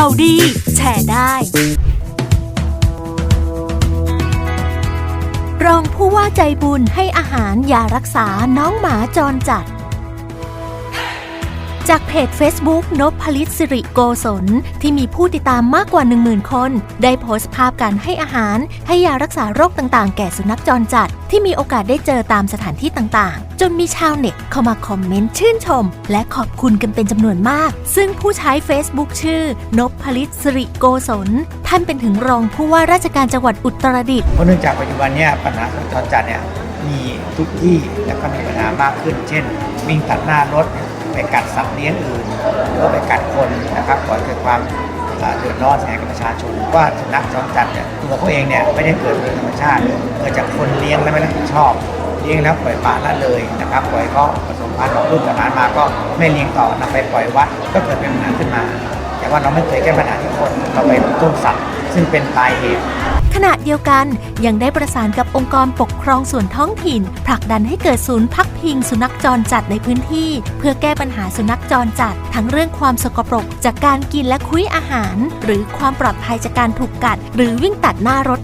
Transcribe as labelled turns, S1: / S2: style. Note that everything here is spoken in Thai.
S1: ข่าวดี แชร์ได้ รองผู้ว่าใจบุญให้อาหารยารักษาน้องหมาจรจัด จากเพจ Facebook นพผลิตสิริโกศล ที่มีผู้ติดตามมากกว่า 10,000 คน ได้โพสต์ภาพการให้อาหาร ให้ยารักษาโรคต่างๆ แก่สุนัขจรจัด ที่มีโอกาสได้เจอตามสถานที่ต่างๆ จนมีชาวเน็ตเข้ามาคอมเมนต์ชื่นชม และขอบคุณกันเป็นจำนวนมาก ซึ่งผู้ใช้ Facebook ชื่อนพผลิตสิริโกศล ท่านเป็นถึงรองผู้ว่าราชการจังหวัดอุตรดิตถ์
S2: เพราะเนื่องจากปัจจุบันเนี้ปัญหาของจรจัดเนี่ยมีทุกที่แล้วก็มีปัญหามากขึ้น เช่น วิ่งตัดหน้ารถ ไปกัดสัตว์เลี้ยงอื่นหรือว่าไปกัดคนนะครับก่อเกิดความเดือดร้อนแก่ประชาชนว่าสุนัขจรจัดเนี่ยตัวเขาเองเนี่ยไม่ได้เกิดโดยธรรมชาติเกิดจากคนเลี้ยงและไม่รับผิดชอบเลี้ยงแล้วปล่อยปละละเลยนะครับปล่อยเขาผสมพันธุ์ออกลูกกับหลานมาก็ไม่เลี้ยงต่อนำไปปล่อยวัดก็เกิดเป็นปัญหาขึ้นมา แต่ว่าเราไม่เคยแก้ปัญหาที่คนเราไปตุ้มสัตว์ ซึ่งเป็นปลายเหตุ
S1: ขณะเดียวกันยังได้ประสานกับองค์กรปกครองส่วนท้องถิ่น ผลักดันให้เกิดศูนย์พักพิงสุนัขจรจัดในพื้นที่ เพื่อแก้ปัญหาสุนัขจรจัด ทั้งเรื่องความสกปรกจากการกินและคุ้ยอาหาร หรือความปลอดภัยจากการถูกกัด หรือวิ่งตัดหน้ารถ